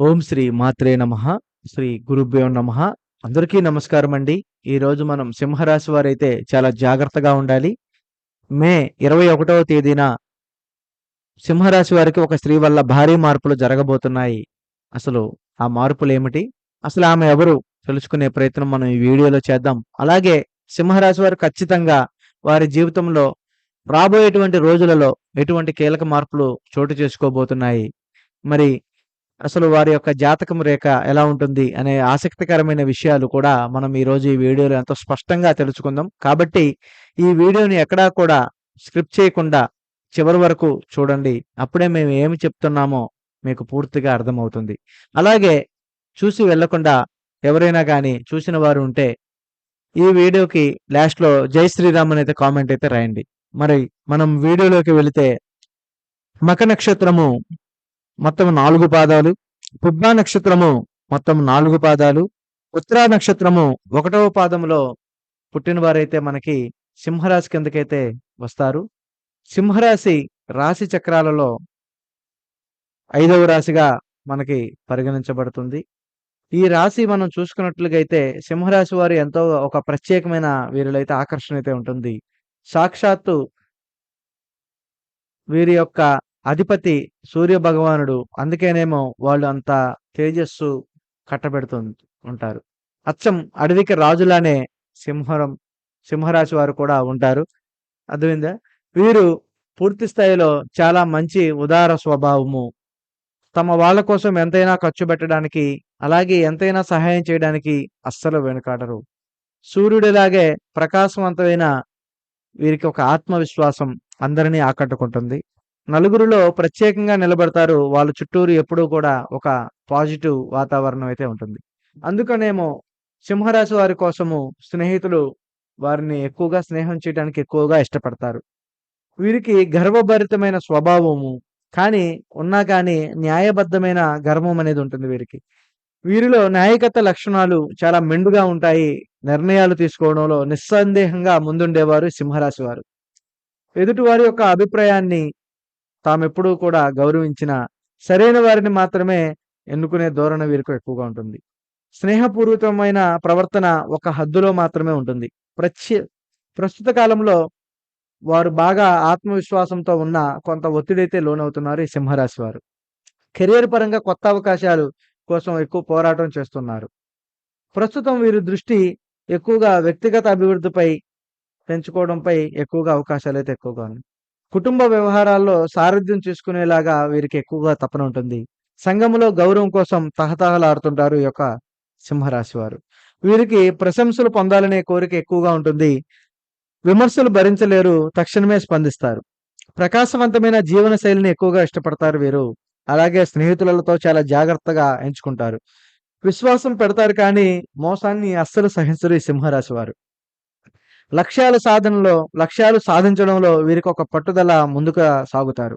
ఓం శ్రీ మాత్రే నమ శ్రీ గురుభ్యో నమ. అందరికీ నమస్కారం అండి. ఈరోజు మనం సింహరాశి వారైతే చాలా జాగ్రత్తగా ఉండాలి. మే ఇరవై ఒకటవ తేదీన సింహరాశి వారికి ఒక స్త్రీ వల్ల భారీ మార్పులు జరగబోతున్నాయి. అసలు ఆ మార్పులు ఏమిటి? అసలు ఆమె ఎవరు? తెలుసుకునే ప్రయత్నం మనం ఈ వీడియోలో చేద్దాం. అలాగే సింహరాశి వారు ఖచ్చితంగా వారి జీవితంలో రాబోయేటువంటి రోజులలో ఎటువంటి కీలక మార్పులు చోటు చేసుకోబోతున్నాయి. మరి అసలు వారి యొక్క జాతకం రేఖ ఎలా ఉంటుంది అనే ఆసక్తికరమైన విషయాలు కూడా మనం ఈరోజు ఈ వీడియోలో ఎంతో స్పష్టంగా తెలుసుకుందాం. కాబట్టి ఈ వీడియోని ఎక్కడా కూడా స్క్రిప్ట్ చేయకుండా చివరి వరకు చూడండి. అప్పుడే మేము ఏమి చెప్తున్నామో మీకు పూర్తిగా అర్థమవుతుంది. అలాగే చూసి వెళ్ళకుండా ఎవరైనా కానీ చూసిన వారు ఉంటే ఈ వీడియోకి లాస్ట్లో జై శ్రీరామ్ అయితే కామెంట్ అయితే రాయండి. మరి మనం వీడియోలోకి వెళితే మక నక్షత్రము మొత్తం నాలుగు పాదాలు. పుబ్బా నక్షత్రము మొత్తం నాలుగు పాదాలు. ఉత్తరా నక్షత్రము ఒకటవ పాదములో పుట్టిన వారైతే మనకి సింహరాశి కిందకైతే వస్తారు. సింహరాశి రాశి చక్రాలలో ఐదవ రాశిగా మనకి పరిగణించబడుతుంది. ఈ రాశి మనం చూసుకున్నట్లుగా అయితే సింహరాశి వారు ఎంతో ఒక ప్రత్యేకమైన వీరిలైతే ఆకర్షణ అయితే ఉంటుంది. సాక్షాత్తు వీరి యొక్క అధిపతి సూర్య భగవానుడు అందుకేనేమో వాళ్ళు అంత తేజస్సు కట్టబెడుతూ ఉంటారు అచ్చం అడవికి రాజులానే సింహరం సింహరాశి వారు కూడా ఉంటారు. అర్థమైందా? వీరు పూర్తి స్థాయిలో చాలా మంచి ఉదార స్వభావము. తమ వాళ్ళ కోసం ఎంతైనా ఖర్చు పెట్టడానికి అలాగే ఎంతైనా సహాయం చేయడానికి అస్సలు వెనుకాడరు. సూర్యుడిలాగే ప్రకాశవంతమైన వీరికి ఒక ఆత్మవిశ్వాసం అందరినీ ఆకట్టుకుంటుంది. నలుగురిలో ప్రత్యేకంగా నిలబడతారు. వాళ్ళ చుట్టూరు ఎప్పుడూ కూడా ఒక పాజిటివ్ వాతావరణం అయితే ఉంటుంది. అందుకనేమో సింహరాశి వారి కోసము స్నేహితులు వారిని ఎక్కువగా స్నేహం చేయడానికి ఎక్కువగా ఇష్టపడతారు. వీరికి గర్వభరితమైన స్వభావము కానీ ఉన్నా కానీ న్యాయబద్ధమైన గర్వం అనేది ఉంటుంది వీరికి. వీరిలో నాయకత్వ లక్షణాలు చాలా మెండుగా ఉంటాయి. నిర్ణయాలు తీసుకోవడంలో నిస్సందేహంగా ముందుండేవారు సింహరాశి వారు. ఎదుటివారి యొక్క అభిప్రాయాన్ని తామెప్పుడూ కూడా గౌరవించిన సరైన వారిని మాత్రమే ఎన్నుకునే ధోరణ వీరికి ఎక్కువగా ఉంటుంది. స్నేహపూర్వకమైన ప్రవర్తన ఒక హద్దులో మాత్రమే ఉంటుంది. ప్రత్యే ప్రస్తుత కాలంలో వారు బాగా ఆత్మవిశ్వాసంతో ఉన్న కొంత ఒత్తిడైతే లోనవుతున్నారు ఈ సింహరాశి వారు. కెరియర్ పరంగా కొత్త అవకాశాలు కోసం ఎక్కువ పోరాటం చేస్తున్నారు. ప్రస్తుతం వీరి దృష్టి ఎక్కువగా వ్యక్తిగత అభివృద్ధిపై పెంచుకోవడంపై ఎక్కువగా అవకాశాలు అయితే ఎక్కువగా ఉన్నాయి. కుటుంబ వ్యవహారాల్లో సారథ్యం చేసుకునేలాగా వీరికి ఎక్కువగా తపన ఉంటుంది. సంఘములో గౌరవం కోసం తహతహలాడుతుంటారు ఈ యొక్క సింహరాశి వారు వీరికి ప్రశంసలు పొందాలనే కోరిక ఎక్కువగా ఉంటుంది. విమర్శలు భరించలేరు తక్షణమే స్పందిస్తారు. ప్రకాశవంతమైన జీవన శైలిని ఎక్కువగా ఇష్టపడతారు వీరు. అలాగే స్నేహితులతో చాలా జాగ్రత్తగా ఎంచుకుంటారు. విశ్వాసం పెడతారు కానీ మోసాన్ని అస్సలు సహించరు ఈ సింహరాశి వారు లక్ష్యాల సాధనలో లక్ష్యాలు సాధించడంలో వీరికి ఒక పట్టుదల ముందుగా సాగుతారు.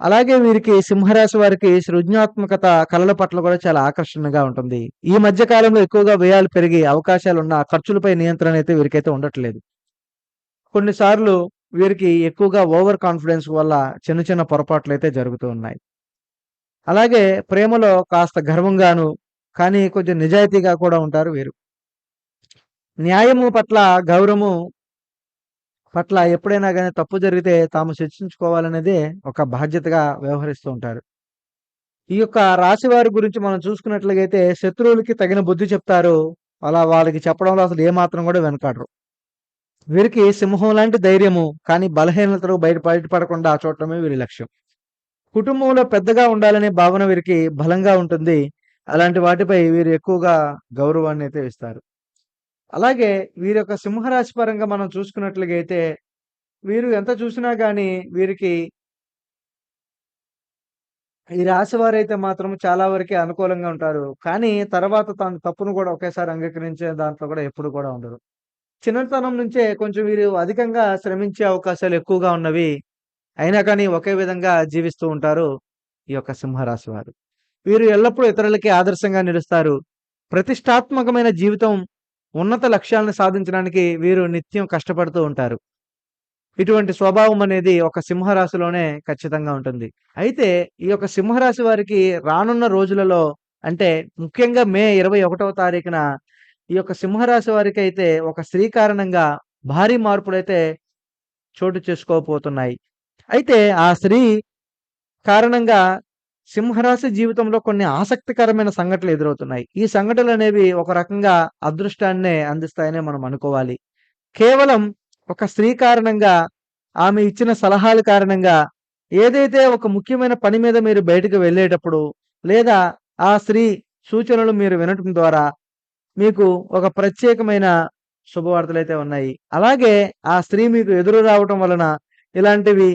అలాగే వీరికి సింహరాశి వారికి సృజనాత్మకత కళల పట్ల కూడా చాలా ఆకర్షణగా ఉంటుంది. ఈ మధ్య కాలంలో ఎక్కువగా వ్యయాలు పెరిగి అవకాశాలు ఉన్న ఖర్చులపై నియంత్రణ అయితే వీరికైతే ఉండట్లేదు. కొన్నిసార్లు వీరికి ఎక్కువగా ఓవర్ కాన్ఫిడెన్స్ వల్ల చిన్న చిన్న పొరపాట్లు అయితే జరుగుతూ ఉన్నాయి. అలాగే ప్రేమలో కాస్త గర్వంగాను కానీ కొంచెం నిజాయితీగా కూడా ఉంటారు వీరు. న్యాయము పట్ల గౌరవము పట్ల ఎప్పుడైనా కానీ తప్పు జరిగితే తాము చర్చించుకోవాలనేదే ఒక బాధ్యతగా వ్యవహరిస్తూ ఉంటారు. ఈ యొక్క రాశి వారి గురించి మనం చూసుకున్నట్లయితే శత్రువులకి తగిన బుద్ధి చెప్తారు. అలా వాళ్ళకి చెప్పడంలో అసలు ఏమాత్రం కూడా వెనకాడరు. వీరికి సింహం లాంటి ధైర్యము కానీ బలహీనతలు బయట బయటపడకుండా చూడటమే వీరి లక్ష్యం. కుటుంబంలో పెద్దగా ఉండాలనే భావన వీరికి బలంగా ఉంటుంది. అలాంటి వాటిపై వీరు ఎక్కువగా గౌరవాన్ని అయితే ఇస్తారు. అలాగే వీరి యొక్క సింహరాశి పరంగా మనం చూసుకున్నట్లుగైతే వీరు ఎంత చూసినా కానీ వీరికి ఈ రాశి వారైతే మాత్రం చాలా వరకు అనుకూలంగా ఉంటారు. కానీ తర్వాత తన తప్పును కూడా ఒకేసారి అంగీకరించే దాంట్లో కూడా ఎప్పుడు కూడా ఉండరు. చిన్నతనం నుంచే కొంచెం వీరు అధికంగా శ్రమించే అవకాశాలు ఎక్కువగా ఉన్నవి. అయినా కానీ ఒకే విధంగా జీవిస్తూ ఉంటారు ఈ యొక్క సింహరాశి వారు. వీరు ఎల్లప్పుడూ ఇతరులకి ఆదర్శంగా నిలుస్తారు. ప్రతిష్టాత్మకమైన జీవితం ఉన్నత లక్ష్యాలను సాధించడానికి వీరు నిత్యం కష్టపడుతూ ఉంటారు ఇటువంటి స్వభావం అనేది ఒక సింహరాశిలోనే ఖచ్చితంగా ఉంటుంది. అయితే ఈ యొక్క సింహరాశి వారికి రానున్న రోజులలో అంటే ముఖ్యంగా మే 21వ తారీఖున ఈ యొక్క సింహరాశి వారికైతే ఒక స్త్రీ కారణంగా భారీ మార్పులైతే చోటు చేసుకోబోతున్నాయి. అయితే ఆ స్త్రీ కారణంగా సింహరాశి జీవితంలో కొన్ని ఆసక్తికరమైన సంఘటనలు ఎదురవుతున్నాయి. ఈ సంఘటనలు అనేవి ఒక రకంగా అదృష్టాన్నే అందిస్తాయనే మనం అనుకోవాలి. కేవలం ఒక స్త్రీ కారణంగా ఆమె ఇచ్చిన సలహాల కారణంగా ఏదైతే ఒక ముఖ్యమైన పని మీద మీరు బయటకు వెళ్ళేటప్పుడు లేదా ఆ స్త్రీ సూచనలు మీరు వినటం ద్వారా మీకు ఒక ప్రత్యేకమైన శుభవార్తలైతే ఉన్నాయి. అలాగే ఆ స్త్రీ మీకు ఎదురు రావటం వలన ఇలాంటివి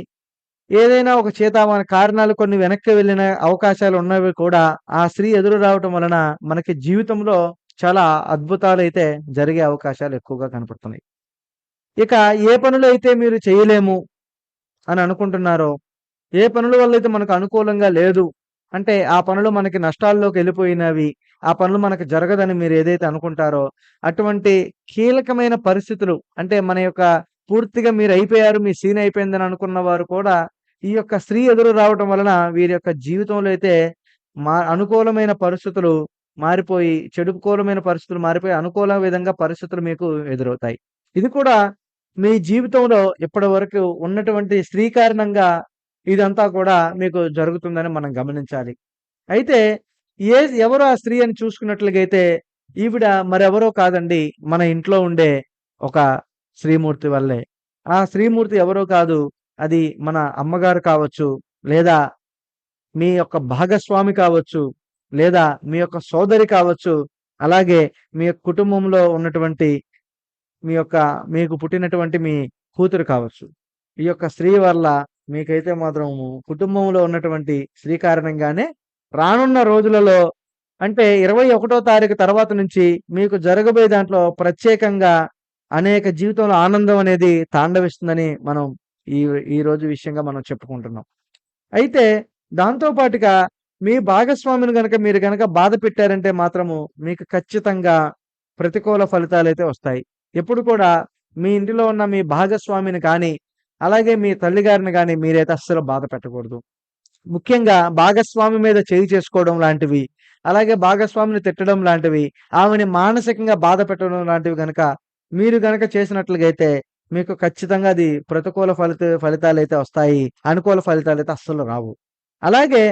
ఏదైనా ఒక చేతావాని కారణాలు కొన్ని వెనక్కి వెళ్ళిన అవకాశాలు ఉన్నవి కూడా ఆ స్త్రీ ఎదురు రావటం వలన మనకి జీవితంలో చాలా అద్భుతాలు అయితే జరిగే అవకాశాలు ఎక్కువగా కనపడుతున్నాయి. ఇక ఏ పనులు అయితే మీరు చేయలేము అని అనుకుంటున్నారో, ఏ పనుల అయితే మనకు అనుకూలంగా లేదు. అంటే ఆ పనులు మనకి నష్టాల్లోకి వెళ్ళిపోయినవి. ఆ పనులు మనకు జరగదని మీరు ఏదైతే అనుకుంటారో, అటువంటి కీలకమైన పరిస్థితులు అంటే మన యొక్క పూర్తిగా మీరు అయిపోయారు. మీ సీన్ అయిపోయిందని అనుకున్న వారు కూడా ఈ యొక్క స్త్రీ ఎదురు రావటం వలన వీరి యొక్క జీవితంలో అయితే మా అనుకూలమైన పరిస్థితులు మారిపోయి, చెడుకోలమైన పరిస్థితులు మారిపోయి అనుకూల విధంగా పరిస్థితులు మీకు ఎదురవుతాయి. ఇది కూడా మీ జీవితంలో ఇప్పటి వరకు ఉన్నటువంటి స్త్రీ కారణంగా ఇదంతా కూడా మీకు జరుగుతుందని మనం గమనించాలి. అయితే ఏ ఎవరు ఆ స్త్రీ అని చూసుకున్నట్లుగైతే ఈవిడ మరెవరో కాదండి. మన ఇంట్లో ఉండే ఒక శ్రీమూర్తి వల్లే. ఆ శ్రీమూర్తి ఎవరో కాదు. అది మన అమ్మగారు కావచ్చు, లేదా మీ యొక్క భాగస్వామి కావచ్చు, లేదా మీ యొక్క సోదరి కావచ్చు, అలాగే మీ యొక్క కుటుంబంలో ఉన్నటువంటి మీ యొక్క మీకు పుట్టినటువంటి మీ కూతురు కావచ్చు. ఈ యొక్క స్త్రీ వల్ల మీకైతే మాత్రము కుటుంబంలో ఉన్నటువంటి స్త్రీ కారణంగానే రానున్న రోజులలో అంటే 21 తారీఖు తర్వాత నుంచి మీకు జరగబోయే దాంట్లో ప్రత్యేకంగా అనేక జీవితంలో ఆనందం అనేది తాండవిస్తుందని మనం ఈ ఈరోజు విషయంగా మనం చెప్పుకుంటున్నాం. అయితే దాంతో పాటుగా మీ భాగస్వామిని గనక మీరు గనక బాధ పెట్టారంటే మాత్రము మీకు ఖచ్చితంగా ప్రతికూల ఫలితాలైతే వస్తాయి. ఎప్పుడు కూడా మీ ఇంటిలో ఉన్న మీ భాగస్వామిని కానీ, అలాగే మీ తల్లిగారిని కానీ మీరైతే అస్సలు బాధ పెట్టకూడదు. ముఖ్యంగా భాగస్వామి మీద చేయి చేసుకోవడం లాంటివి, అలాగే భాగస్వామిని తిట్టడం లాంటివి, ఆమెని మానసికంగా బాధ పెట్టడం లాంటివి గనక మీరు గనక చేసినట్లుగైతే మీకు ఖచ్చితంగా అది ప్రతికూల ఫలిత ఫలితాలు అయితే వస్తాయి. అనుకూల ఫలితాలు అయితే అస్సలు రావు. అలాగే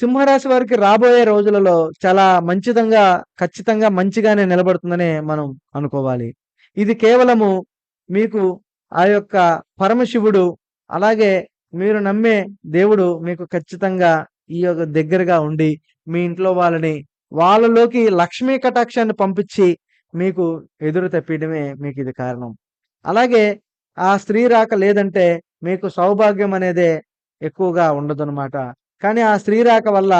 సింహరాశి వారికి రాబోయే రోజులలో చాలా మంచిదంగా ఖచ్చితంగా మంచిగానే నిలబడుతుందని మనం అనుకోవాలి. ఇది కేవలము మీకు ఆ యొక్క పరమశివుడు, అలాగే మీరు నమ్మే దేవుడు మీకు ఖచ్చితంగా ఈ యొక్క దగ్గరగా ఉండి, మీ ఇంట్లో వాళ్ళని వాళ్ళలోకి లక్ష్మీ కటాక్షాన్ని పంపించి మీకు ఎదురు తప్పియడమే ఇది కారణం. అలాగే ఆ స్త్రీ రాక లేదంటే మీకు సౌభాగ్యం అనేదే ఎక్కువగా ఉండదనమాట. కానీ ఆ స్త్రీ రాక వల్ల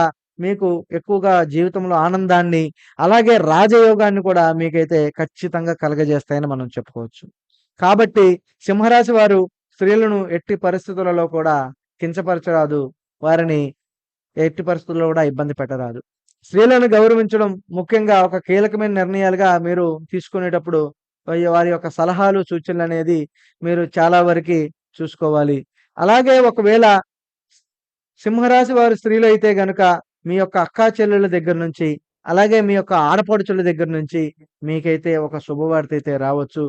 మీకు ఎక్కువగా జీవితంలో ఆనందాన్ని, అలాగే రాజయోగాన్ని కూడా మీకైతే ఖచ్చితంగా కలగజేస్తాయని మనం చెప్పుకోవచ్చు. కాబట్టి సింహరాశి వారు స్త్రీలను ఎట్టి పరిస్థితులలో కూడా కించపరచరాదు. వారిని ఎట్టి పరిస్థితుల్లో కూడా ఇబ్బంది పెట్టరాదు. స్త్రీలను గౌరవించడం ముఖ్యంగా ఒక కీలకమైన నిర్ణయాలుగా మీరు తీసుకునేటప్పుడు వారి యొక్క సలహాలు, సూచనలు అనేది మీరు చాలా వరకి చూసుకోవాలి. అలాగే ఒకవేళ సింహరాశి వారు అయితే కనుక మీ యొక్క అక్కా చెల్లెళ్ళ దగ్గర నుంచి, అలాగే మీ యొక్క ఆడపడుచుల దగ్గర నుంచి మీకైతే ఒక శుభవార్త అయితే రావచ్చు.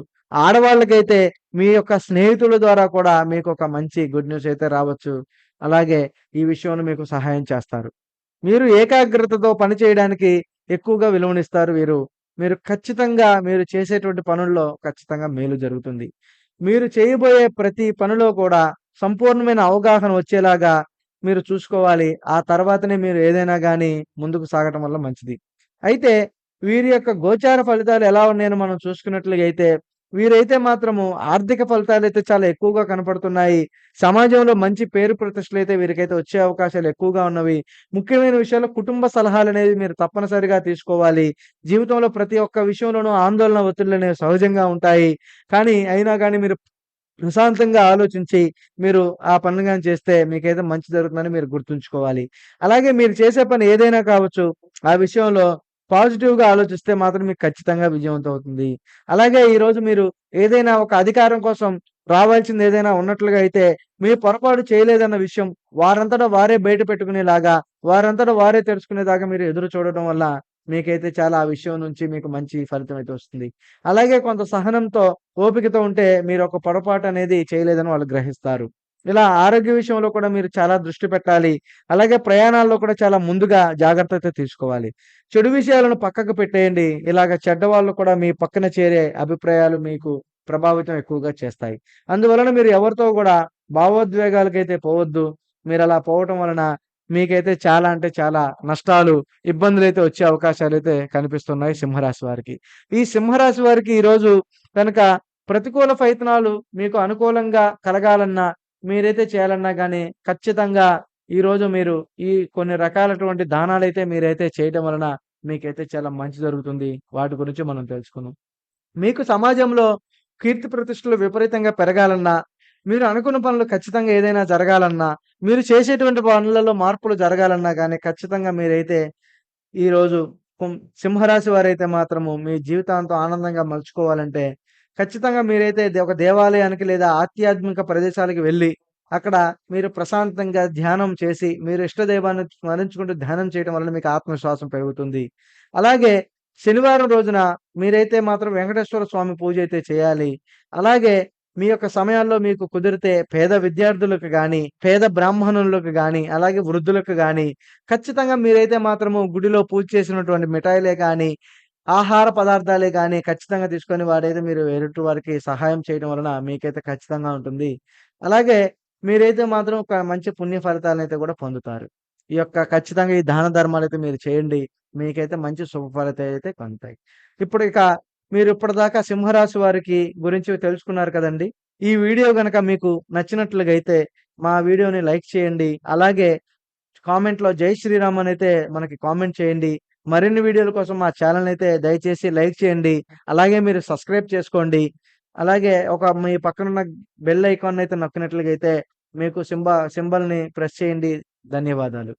ఆడవాళ్ళకైతే మీ యొక్క స్నేహితుల ద్వారా కూడా మీకు ఒక మంచి గుడ్ న్యూస్ అయితే రావచ్చు. అలాగే ఈ విషయంలో మీకు సహాయం చేస్తారు. మీరు ఏకాగ్రతతో పని చేయడానికి ఎక్కువగా విలువనిస్తారు వీరు. మీరు ఖచ్చితంగా మీరు చేసేటువంటి పనుల్లో ఖచ్చితంగా మేలు జరుగుతుంది. మీరు చేయబోయే ప్రతి పనిలో కూడా సంపూర్ణమైన అవగాహన వచ్చేలాగా మీరు చూసుకోవాలి. ఆ తర్వాతనే మీరు ఏదైనా కానీ ముందుకు సాగటం వల్ల మంచిది. అయితే వీరి యొక్క గోచార ఫలితాలు ఎలా ఉన్నాయని మనం చూసుకున్నట్లయితే వీరైతే మాత్రము ఆర్థిక ఫలితాలు అయితే చాలా ఎక్కువగా కనపడుతున్నాయి. సమాజంలో మంచి పేరు ప్రతిష్టలు అయితే వీరికైతే వచ్చే అవకాశాలు ఎక్కువగా ఉన్నవి. ముఖ్యమైన విషయాల్లో కుటుంబ సలహాలు అనేవి మీరు తప్పనిసరిగా తీసుకోవాలి. జీవితంలో ప్రతి ఒక్క విషయంలోనూ ఆందోళన, ఒత్తిళ్ళనేవి సహజంగా ఉంటాయి. కానీ అయినా కానీ మీరు ప్రశాంతంగా ఆలోచించి మీరు ఆ పనులు కానీ చేస్తే మీకైతే మంచి జరుగుతుందని మీరు గుర్తుంచుకోవాలి. అలాగే మీరు చేసే పని ఏదైనా కావచ్చు. ఆ విషయంలో పాజిటివ్‌గా ఆలోచిస్తే మాత్రం మీకు ఖచ్చితంగా విజయవంతం అవుతుంది. అలాగే ఈరోజు మీరు ఏదైనా ఒక అధికారం కోసం రావాల్సింది ఏదైనా ఉన్నట్లుగా అయితే మీ పొరపాటు చేయలేదన్న విషయం వారంతటా వారే బయట పెట్టుకునేలాగా వారంతటా వారే తెలుసుకునేదాకా మీరు ఎదురు చూడడం వల్ల మీకైతే చాలా ఆ విషయం నుంచి మీకు మంచి ఫలితం అయితే వస్తుంది అలాగే కొంత సహనంతో ఓపికతో ఉంటే మీరు ఒక పొరపాటు అనేది చేయలేదని వాళ్ళు గ్రహిస్తారు ఇలా ఆరోగ్య విషయంలో కూడా మీరు చాలా దృష్టి పెట్టాలి. అలాగే ప్రయాణాల్లో కూడా చాలా ముందుగా జాగ్రత్త తీసుకోవాలి. చెడు విషయాలను పక్కకు పెట్టేయండి. ఇలాగ చెడ్డ వాళ్ళు కూడా మీ పక్కన చేరే అభిప్రాయాలు మీకు ప్రభావితం ఎక్కువగా చేస్తాయి. అందువలన మీరు ఎవరితో కూడా భావోద్వేగాలకైతే పోవద్దు. మీరు అలా పోవటం వలన మీకైతే చాలా అంటే చాలా నష్టాలు ఇబ్బందులు అయితే వచ్చే అవకాశాలు అయితే కనిపిస్తున్నాయి సింహరాశి వారికి. ఈ సింహరాశి వారికి ఈరోజు కనుక ప్రతికూల ఫలితాలు మీకు అనుకూలంగా కలగాలన్నా మీరైతే చేయాలన్నా కానీ ఖచ్చితంగా ఈరోజు మీరు ఈ కొన్ని రకాలటువంటి అయితే మీరైతే చేయడం వలన మీకైతే చాలా మంచి జరుగుతుంది. వాటి గురించి మనం తెలుసుకుందాం. మీకు సమాజంలో కీర్తి ప్రతిష్టలు విపరీతంగా పెరగాలన్నా మీరు అనుకున్న పనులు ఖచ్చితంగా ఏదైనా జరగాలన్నా మీరు చేసేటువంటి పనులలో మార్పులు జరగాలన్నా కానీ ఖచ్చితంగా మీరైతే ఈరోజు కుం- సింహరాశి వారైతే మాత్రము మీ జీవితాంతం ఆనందంగా మలుచుకోవాలంటే ఖచ్చితంగా మీరైతే ఒక దేవాలయానికి లేదా ఆధ్యాత్మిక ప్రదేశాలకు వెళ్ళి అక్కడ మీరు ప్రశాంతంగా ధ్యానం చేసి మీరు ఇష్టదైవాన్ని స్మరించుకుంటూ ధ్యానం చేయడం వలన మీకు ఆత్మవిశ్వాసం పెరుగుతుంది. అలాగే శనివారం రోజున మీరైతే మాత్రం వెంకటేశ్వర స్వామి పూజ అయితే చేయాలి. అలాగే మీ యొక్క సమయాల్లో మీకు కుదిరితే పేద విద్యార్థులకు కానీ పేద బ్రాహ్మణులకు కానీ అలాగే వృద్ధులకు కానీ ఖచ్చితంగా మీరైతే మాత్రము గుడిలో పూజ చేసినటువంటి మిఠాయిలే కానీ ఆహార పదార్థాలే కానీ ఖచ్చితంగా తీసుకొని వాడైతే మీరు ఎదుటి వారికి సహాయం చేయడం వలన మీకైతే ఖచ్చితంగా ఉంటుంది. అలాగే మీరైతే మాత్రం ఒక మంచి పుణ్య ఫలితాలను అయితే కూడా పొందుతారు. ఈ యొక్క ఖచ్చితంగా ఈ దాన ధర్మాలు అయితే మీరు చేయండి. మీకైతే మంచి శుభ ఫలితాలు అయితే పొందుతాయి ఇప్పుడు ఇక మీరు ఇప్పటిదాకా సింహరాశి వారికి గురించి తెలుసుకున్నారు కదండి. ఈ వీడియో కనుక మీకు నచ్చినట్లుగా అయితే మా వీడియోని లైక్ చేయండి. అలాగే కామెంట్లో జై శ్రీరామ్ అని అయితే మనకి కామెంట్ చేయండి. మరిన్ని వీడియోల కోసం మా ఛానల్ అయితే దయచేసి లైక్ చేయండి. అలాగే మీరు సబ్స్క్రైబ్ చేసుకోండి. అలాగే ఒక మీ పక్కనున్న బెల్ ఐకాన్ అయితే నొక్కినట్లుగా అయితే మీకు సింబా సింబల్ని ప్రెస్ చేయండి. ధన్యవాదాలు.